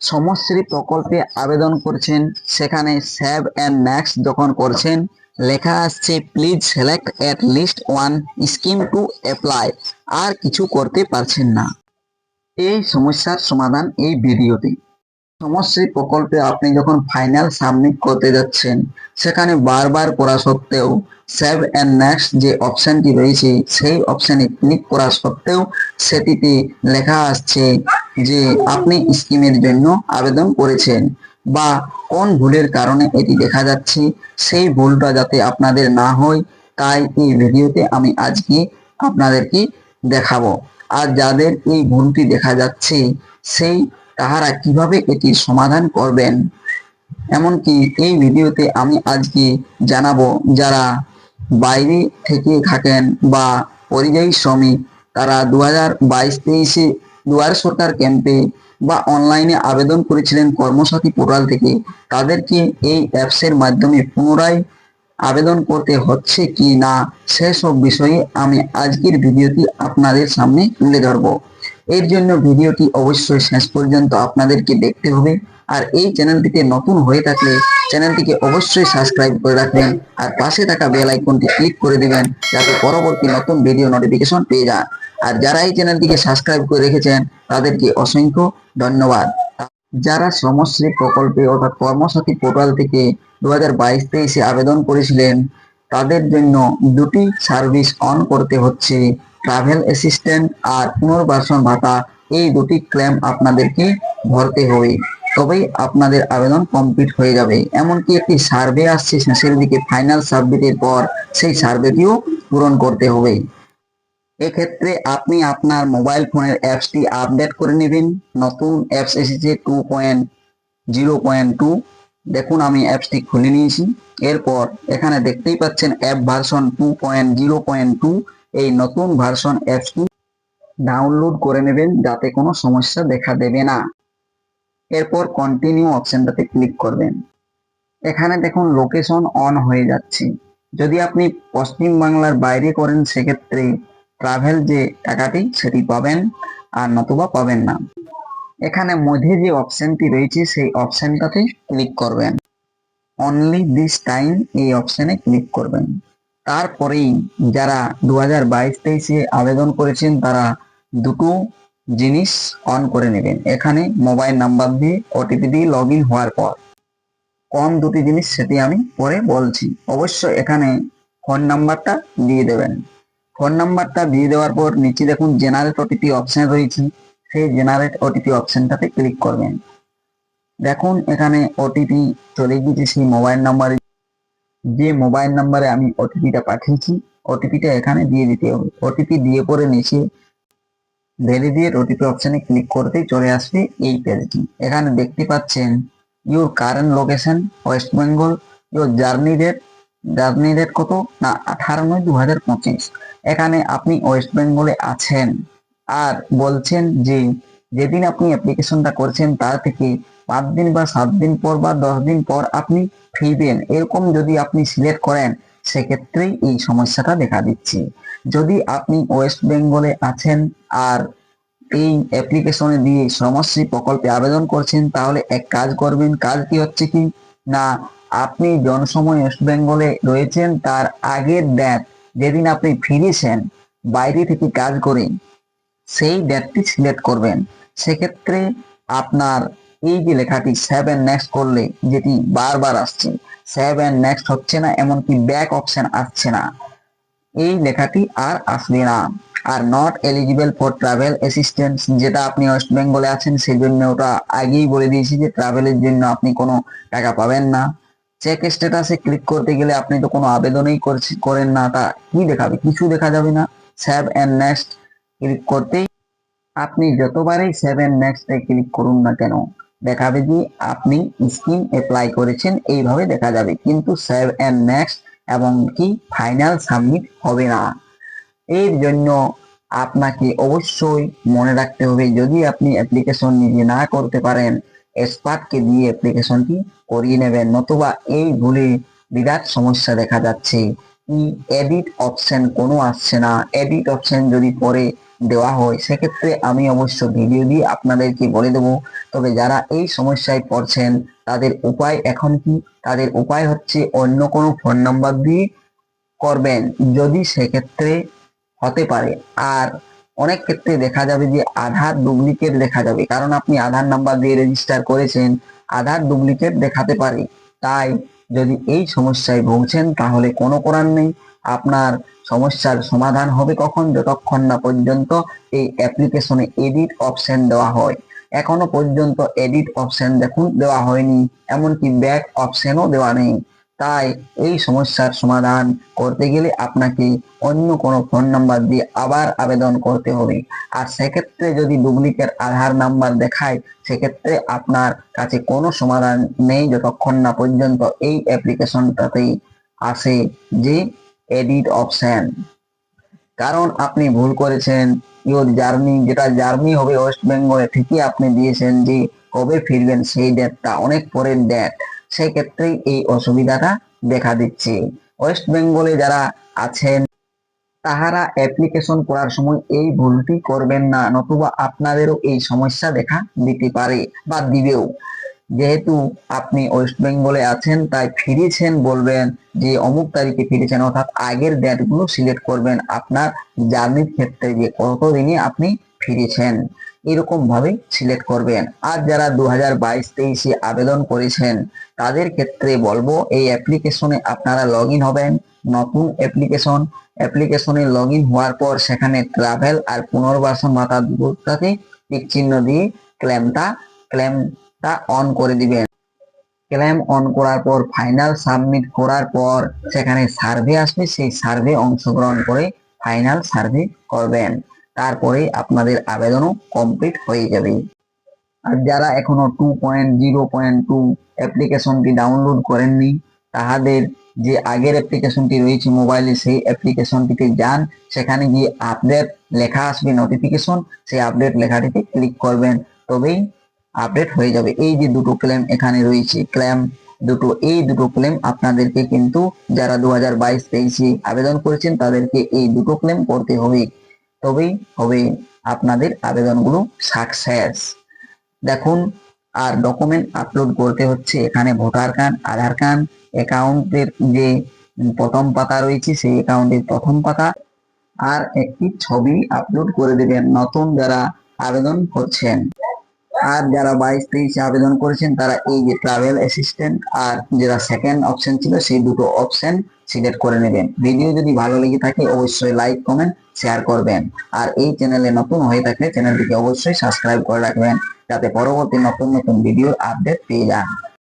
সমশ্রী প্রকল্পে আবেদন করছেন। সেখানে সেভ অ্যান্ড ম্যাক্স যখন করছেন। লেখা আসছে, please select at least one scheme to apply. আর কিছু করতে পারছেন না। এই সমস্যার সমাধান এই ভিডিওতে। সমশ্রী প্রকল্পে আপনি যখন ফাইনাল সাবমিট করতে যাচ্ছেন, সেখানে বারবার করা সত্ত্বেও সেভ অ্যান্ড নেক্সট যে অপশনটি রয়েছে, সেই অপশনে ক্লিক করা সত্ত্বেও সেটিতে লেখা আসছে যে আপনি স্কিমের জন্য আবেদন করেছেন বা কোন ভুলের কারণে এটি দেখা যাচ্ছে, সেই ভুলটা যাতে আপনাদের না হয়, তাই এই ভিডিওতে আমি আজকে আপনাদেরকে দেখাবো। আর যাদের এই ভুলটি দেখা যাচ্ছে, সেই তাহারা কীভাবে এটির সমাধান করবেন? এমনকি এই ভিডিওতে আমি আজকে জানাব যারা বাইরে থেকে থাকেন বা পরিযায়ী শ্রমিক, তারা দু হাজার বাইশ তেইশে দুয়ার সরকার ক্যাম্পে বা অনলাইনে আবেদন করেছিলেন কর্মসাথী পোর্টাল থেকে, তাদেরকে এই অ্যাপসের মাধ্যমে পুনরায় আবেদন করতে হচ্ছে কি না, সেসব বিষয়ে আমি আজকের ভিডিওটি আপনাদের সামনে তুলে ধরবো। এর জন্য ভিডিওটি অবশ্যই শেষ পর্যন্ত আপনাদেরকে দেখতে হবে। আর এই চ্যানেলটিতে নতুন হয়ে থাকলে চ্যানেলটিকে অবশ্যই সাবস্ক্রাইব করে রাখবেন আর পাশে থাকা বেল আইকনটি ক্লিক করে দিবেন যাতে পরবর্তী নতুন ভিডিও নোটিফিকেশন পেয়ে যান। আর যারা এই চ্যানেলটিকে সাবস্ক্রাইব করে রেখেছেন, তাদেরকে অসংখ্য ধন্যবাদ। যারা শ্রমশ্রী প্রকল্পে অর্থাৎ কর্মসাথী পোর্টাল থেকে দু হাজার বাইশ তেইশে আবেদন করেছিলেন, তাদের জন্য দুটি সার্ভিস অন করতে হচ্ছে। ট্রাভেল অ্যাসিস্ট্যান্ট আর পুনর্বাসন ভাতা, এই দুটি ক্লেম আপনাদেরকে ভরতে হবে। তবেই আপনাদের আবেদন কমপ্লিট হয়ে যাবে। এমনকি একটি সার্ভে আসছে শেষের দিকে ফাইনাল সাবমিটের পর সেই সার্ভেটিও পূরণ করতে হবে। এক্ষেত্রে আপনি আপনার মোবাইল ফোনের অ্যাপসটি আপডেট করে নেবেন। নতুন অ্যাপস এসেছে two point zero point two দেখুন, আমি অ্যাপসটি খুলে নিয়েছি। এরপর এখানে দেখতেই পাচ্ছেন app version two point zero point two এই নতুন ভার্সন অ্যাপসটি ডাউনলোড করে নেবেন, যাতে কোনো সমস্যা দেখা দেবে না। এরপর কন্টিনিউ অপশনটাতে ক্লিক করবেন। এখানে দেখুন লোকেশন অন হয়ে যাচ্ছে। যদি আপনি পশ্চিম বাংলার বাইরে করেন, সেক্ষেত্রে ট্রাভেল যে টাকাটি, সেটি পাবেন, আর নতুবা পাবেন না। এখানে মধ্যে যে অপশনটি রয়েছে, সেই অপশনটাতে ক্লিক করবেন। অনলি দিস টাইম এই অপশনে ক্লিক করবেন। তারপরেই যারা দু হাজার বাইশ তেইশে আবেদন করেছেন, তারা দুটো জিনিস অন করে নেবেন। এখানে মোবাইল নাম্বার দিয়ে ওটিপি দিয়ে লগ ইন হওয়ার পর কোন দুটি জিনিস সেটি আমি পরে বলছি। অবশ্য এখানে ফোন নাম্বারটা দিয়ে দেবেন। ফোন নাম্বারটা দিয়ে দেওয়ার পর নিচে দেখুন জেনারেট ওটিপি অপশন রয়েছে। সেই জেনারেট ওটিপি অপশনটাতে ক্লিক করবেন। দেখুন এখানে ওটিপি চলে গিয়েছে, সেই মোবাইল নাম্বারে যে মোবাইল নাম্বারে আমি ওটিপিটা পাঠিয়েছি ওটিপিটা এখানে দিয়ে দিতে হবে। ওটিপি দিয়ে পরে নিচে ভ্যালিডেট ওটিপি অপশনে ক্লিক করতেই চলে আসবে এই পেজটি এখানে দেখতে পাচ্ছেন your current location West Bengal your journey date journey date কত? না, আঠারো নয় দু হাজার পঁচিশ। এখানে আপনি ওয়েস্ট বেঙ্গলে আছেন আর বলছেন যে যেদিন আপনি অ্যাপ্লিকেশনটা করছেন তার থেকে পাঁচ দিন বা সাত দিন পর বা দশ দিন পর আপনি ফিরবেন এরকম যদি আপনি সিলেক্ট করেন, সেক্ষেত্রেই এই সমস্যাটা দেখা দিচ্ছে। যদি আপনি ওয়েস্ট বেঙ্গলে আছেন আর এই অ্যাপ্লিকেশনে দিয়ে শ্রমশ্রী প্রকল্পে আবেদন করছেন, তাহলে এক কাজ করবেন, কাজটি হচ্ছে কি? না, আপনি জনসময় ওয়েস্ট বেঙ্গলে রয়েছেন, তার আগের ডেট যেদিন আপনি ফিরেছেন বাইরে থেকে কাজ করে সেই ডেটটি সিলেক্ট করবেন। সেক্ষেত্রে আপনার এই যে লেখাটি সেভেন নেক্সট করলে যেটি বারবার আসছে সেভেন নেক্সট হচ্ছে না, এমনকি ব্যাক অপশন আসছে না। এই লেখাটি আর আসবে না। আর not eligible for travel assistance যেটা আপনি ওয়েস্ট বেঙ্গলে আছেন সেই জন্য ওটা আগেই বলে দিয়েছি যে ট্রাভেলের জন্য আপনি কোনো টাকা পাবেন না। চেক স্ট্যাটাসে ক্লিক করতে গেলে আপনি তো কোনো আবেদনই করেন না, তা কি দেখাবে? কিছু দেখা যাবে না। সেভ অ্যান্ড নেক্সট ক্লিক করতেই আপনি যতবারই সেভ এন্ড নেক্সটে ক্লিক করুন না কেন দেখাবে যে আপনি স্কিম অ্যাপ্লাই করেছেন, এইভাবে দেখা যাবে। কিন্তু সেভ এন্ড নেক্সট এবং কি ফাইনাল সাবমিট হবে না। এর জন্য আপনাকে অবশ্যই মনে রাখতে হবে, যদি আপনি অ্যাপ্লিকেশন নিজে না করতে পারেন এক্সপার্টকে দিয়ে অ্যাপ্লিকেশনটি করিয়ে নেবেন। নতুবা এই ভুলে বিরাট সমস্যা দেখা যাচ্ছে। এডিট অপশন কোনো আসছে না। এডিট অপশন যদি পরে দেওয়া হয়, সেক্ষেত্রে আমি অবশ্য ভিডিও দিয়ে আপনাদেরকে বলে দেবো, তবে যারা এই সমস্যায় পড়ছেন, তাদের উপায় এখন কি? তাদের উপায় হচ্ছে অন্য কোনো ফোন নাম্বার দিয়ে করবেন, যদি সেক্ষেত্রে হতে পারে। আর অনেক ক্ষেত্রে দেখা যাবে যে আধার ডুপ্লিকেট দেখা যাবে, কারণ আপনি আধার নাম্বার দিয়ে রেজিস্টার করেছেন, আধার ডুপ্লিকেট দেখাতে পারে। তাই যদি এই সমস্যায় ভুগছেন, তাহলে কোনো করার নেই। আপনার সমস্যার সমাধান হবে কখন? যতক্ষণ না পর্যন্ত এই অ্যাপ্লিকেশনে এডিট অপশন দেওয়া হয়। এখনও পর্যন্ত এডিট অপশন দেখুন, দেওয়া হয়নি। এমনকি ব্যাক অপশনও দেওয়া নেই। তাই এই সমস্যার সমাধান করতে গেলে আপনাকে অন্য কোনো ফোন নাম্বার দিয়ে আবার আবেদন করতে হবে। আর সেক্ষেত্রে যদি ডুপ্লিকেট আধার নাম্বার দেখায়, সেক্ষেত্রে আপনার কাছে কোনো সমাধান নেই যতক্ষণ না পর্যন্ত এই অ্যাপ্লিকেশনটাতেই আসে যে এডিট অপশন। কারণ আপনি ভুল করেছেন, ইউর জার্নি, যেটা জার্নি হবে ওয়েস্ট বেঙ্গলে, ঠিকই আপনি দিয়েছেন যে কবে ফিরবেন সেই ডেটটা অনেক পরের ডেট সেই ক্ষেত্রেই এই অসুবিধাটা দেখা দিচ্ছে। ওয়েস্ট বেঙ্গলে যারা আছেন, তাহারা অ্যাপ্লিকেশন করার সময় এই ভুলটি করবেন না, নতুবা আপনাদেরও এই সমস্যা দেখা দিতে পারে বা দিবেও। যেহেতু আপনি ওয়েস্ট বেঙ্গলে আছেন, তাই ফিরেছেন বলবেন যে অমুক তারিখে ফিরেছেন, অর্থাৎ আগের ডেটগুলো সিলেক্ট করবেন আপনার জার্নির ক্ষেত্রে যে কতদিনে আপনি ফিরেছেন। এরকম ভাবে সিলেক্ট করবেন। আর যারা দু হাজার বাইশ তেইশে আবেদন করেছেন, তাদের ক্ষেত্রে বলব, এই অ্যাপ্লিকেশনে আপনারা লগ হবেন, নতুন অ্যাপ্লিকেশন অ্যাপ্লিকেশনে লগ হওয়ার পর সেখানে ট্রাভেল আর পুনর্বাসন ভাতা দুটাতে টিক চিহ্ন দিয়ে ক্লেমটা ক্লেমটা অন করে দিবেন। ক্লেম অন করার পর ফাইনাল সাবমিট করার পর, সেখানে সার্ভে আসবে, সেই সার্ভে অংশগ্রহণ করে ফাইনাল সার্ভে করবেন। তারপরে আপনাদের আবেদনও কমপ্লিট হয়ে যাবে। আর যারা এখনও two point zero point two অ্যাপ্লিকেশনটি ডাউনলোড করেননি, তাহাদের যে আগের অ্যাপ্লিকেশনটি রয়েছে মোবাইলে সেই অ্যাপ্লিকেশনটিতে যান। সেখানে গিয়ে আপডেট লেখা আসবে নোটিফিকেশন সেই আপডেট লেখাটিতে ক্লিক করবেন। তবেই আপডেট হয়ে যাবে। এই যে দুটো ক্লেম এখানে রয়েছে ক্লেম দুটো, এই দুটো ক্লেম আপনাদেরকে কিন্তু যারা দু হাজার বাইশ তেইশে আবেদন করেছেন, তাদেরকে এই দুটো ক্লেম করতে হবে। তবেই হবে আপনাদের আবেদনগুলো সাকসেস দেখুন, আর ডকুমেন্ট আপলোড করতে হচ্ছে। এখানে ভোটার কার্ড আধার কার্ড অ্যাকাউন্টের যে প্রথম পাতা রয়েছে, সেই অ্যাকাউন্টের প্রথম পাতা, আর একটি ছবি আপলোড করে দেবেন নতুন যারা আবেদন করছেন। আর যারা বাইশ তেইশে আবেদন করেছেন, তারা এই যে ট্রাভেল অ্যাসিস্ট্যান্ট আর যেটা সেকেন্ড অপশন ছিল, সেই দুটো অপশন সিলেক্ট করে নেবেন। ভিডিও যদি ভালো লেগে থাকে, অবশ্যই লাইক কমেন্ট শেয়ার করবেন। আর এই চ্যানেলে নতুন হয়ে থাকলে চ্যানেলটিকে অবশ্যই সাবস্ক্রাইব করে রাখবেন, যাতে পরবর্তী নতুন নতুন ভিডিওর আপডেট পেয়ে যান।